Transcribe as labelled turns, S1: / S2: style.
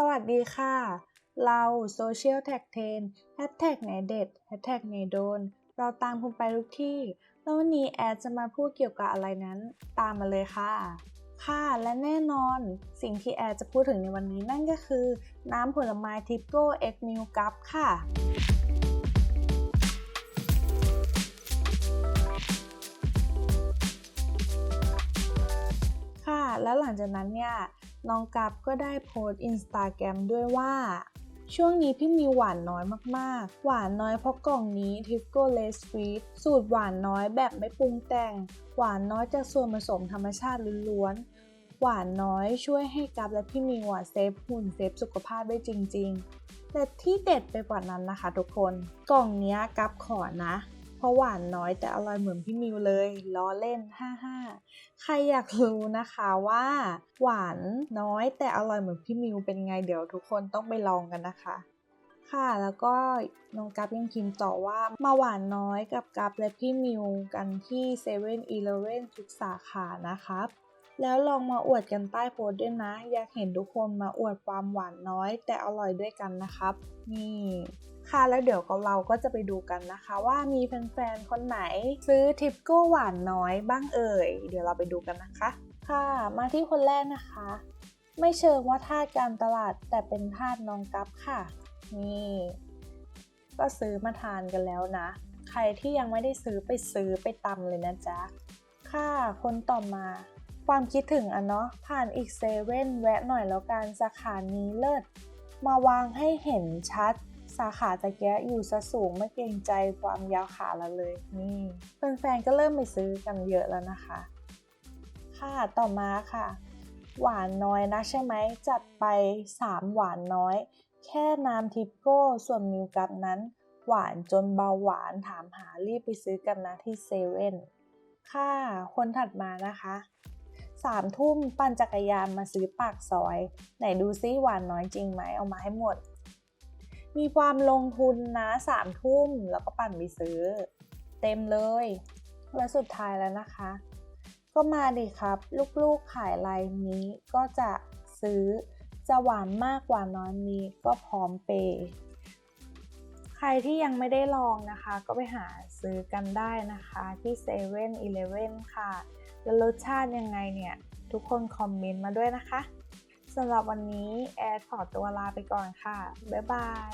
S1: สวัสดีค่ะ เรา Social Tag 10 Hashtag ไหนเด็ด Hashtag ไหนโดน เราตามคุณไปทุกที่ แล้ววันนี้แอดจะมาพูดเกี่ยวกับอะไรนั้น ตามมาเลยค่ะ ค่ะ และแน่นอนสิ่งที่แอดจะพูดถึงในวันนี้นั่นก็คือ น้ำผลไม้ทิปโก้เอ็กมิลกัฟค่ะค่ะแล้วหลังจากนั้นเนี่ย น้องกัฟก็ได้โพสต์อินสตาแกรมด้วยว่า ช่วงนี้พี่มีหวานน้อยมากๆ หวานน้อยเพราะกล่องนี้ t i f c o l e s Sweet สูตรหวานน้อยแบบไม่ปรุงแต่ง หวานน้อยจากส่วนผสมธรรมชาติล้วนๆหวานน้อยช่วยให้กัฟและพี่มีหวานเซฟหุ่นเซฟสุขภาพได้จริง ๆ แต่ที่เด็ดไปกว่านั้นนะคะทุกคน กล่องนี้กัฟขอนะ เพราะหวานน้อยแต่อร่อยเหมือนพี่มิวเลยล้อเล่น 55 ใครอยากรู้นะคะว่า หวานน้อยแต่อร่อยเหมือนพี่มิวเป็นไงเดี๋ยวทุกคนต้องไปลองกันนะคะ ค่ะแล้วก็น้องกัฟยังพิมพ์ต่อว่ามาหวานน้อยกับกัฟและพี่มิวกันที่7 e เ e ่ e อทุกสาขานะครับ แล้วลองมาอวดกันใต้โพสด้วยนะ อยากเห็นทุกคนมาอวดความหวานน้อย แต่อร่อยด้วยกันนะครับ นี่ค่ะแล้วเดี๋ยวเราก็จะไปดูกันนะคะ ว่ามีแฟนๆ คนไหน ซื้อทิปโก้หวานน้อยบ้างเอ่ย เดี๋ยวเราไปดูกันนะคะ ค่ะ มาที่คนแรกนะคะ ไม่เชิงว่าทาสการตลาดแต่เป็นทาสน้องกัฟค่ะ นี่ ก็ซื้อมาทานกันแล้วนะ ใครที่ยังไม่ได้ซื้อไปซื้อไปตำเลยนะจ๊ะ ค่ะคนต่อมา ความคิดถึงอะเนาะผ่านอีกเซเว่นแวะหน่อยแล้วกันสาขานี้เลิศมาวางให้เห็นชัดสาขาตะแกะอยู่ซะสูงไม่เกรงใจความยาวขาเราเลย นี่แฟนๆก็เริ่มไปซื้อกันเยอะแล้วนะคะ ค่ะต่อมาค่ะ หวานน้อยนะใช่ไหมจัดไป 3 หวานน้อย แค่น้ำทิปโก้ส่วนมิวกับนั้น หวานจนเบาหวานถามหารีบไปซื้อกันนะที่เซเว่นค่ะคนถัดมานะคะ สามทุ่มปั่นจักรยานมาซื้อปากซอย ไหนดูซิหวานน้อยจริงไหมเอามาให้หมด มีความลงทุนนะสามทุ่มแล้วก็ปั่นไปซื้อ เต็มเลย และสุดท้ายแล้วนะคะ ก็มาดิครับ ลูกๆขายลายนี้ก็จะซื้อจะหวานมากกว่าน้อยนี้ก็พร้อมเปย์ใครที่ยังไม่ได้ลองนะคะ ก็ไปหาซื้อกันได้นะคะที่7 e เ e ่ e อค่ะ แล้วรสชาติยังไงเนี่ย ทุกคนคอมเมนต์มาด้วยนะคะสำหรับวันนี้แอดขอตัวลาไปก่อนค่ะ บ๊ายบาย